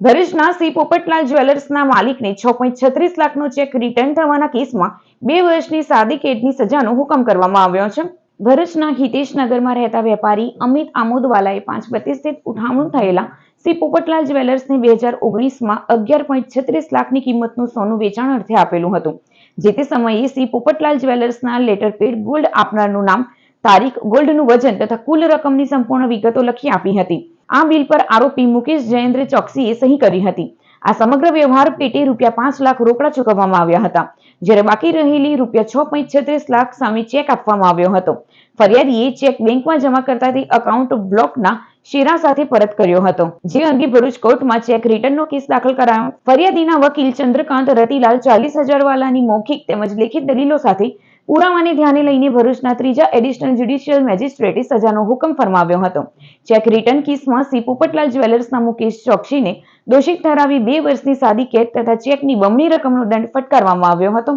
ભરૂચના સી પોપટલાલ જ્વેલર્સના માલિકને છ પોઈન્ટ છત્રીસ લાખનો ચેક રિટર્ન થવાના કેસમાં બે વર્ષની સાદી કેદની સજાનો હુકમ કરવામાં આવ્યો છે. ભરૂચના હિતેશનગરમાં રહેતા વેપારી અમિત આમોદવાલાએ પાંચ પ્રતિષ્ઠિત ઉઠામણું થયેલા શ્રી પોપટલાલ જ્વેલર્સને બે હજાર ઓગણીસમાં અગિયાર પોઈન્ટ છત્રીસ લાખની કિંમતનું સોનું વેચાણ અર્થે આપેલું હતું. જે તે સમયે શ્રી પોપટલાલ જ્વેલર્સના લેટર પેડ ગોલ્ડ આપનારનું નામ તારીખ ગોલ્ડનું વજન તથા કુલ રકમની સંપૂર્ણ વિગતો લખી આપી હતી. આ બિલ પર આરોપી મુકેશ જયેન્દ્ર ચોકસીએ સહી કરી હતી. આ સમગ્ર વ્યવહાર પેટે રૂપિયા પાંચ લાખ રોકડા ચૂકવવામાં આવ્યા હતા. જ્યારે બાકી રહેલી રૂપિયા છ પોઈન્ટ છત્રીસ લાખ સામે ચેક આપવામાં આવ્યો હતો. ફરિયાદીએ ચેક બેંકમાં જમા કરતા તે બ્લોકના શેરા સાથે પરત કર્યો હતો. જે અંગે ભરૂચ કોર્ટમાં ચેક રિટર્નનો કેસ દાખલ કરાયો. ફરિયાદીના વકીલ ચંદ્રકાંત રતિલાલ ચાલીસ હજાર વાલાની મૌખિક તેમજ લેખિત દલીલો સાથે પુરાવાને ધ્યાને લઈને ભરૂચના ત્રીજા એડિશનલ જ્યુડિશિયલ મેજિસ્ટ્રેટે સજાનો હુકમ ફરમાવ્યો હતો. ચેક રિટર્ન કેસમાં સી પોપટલાલ જ્વેલર્સના મુકેશ ચોકસીને દોષિત ઠરાવી બે વર્ષની સાદી કેદ તથા ચેકની બમણી રકમનો દંડ ફટકારવામાં આવ્યો હતો.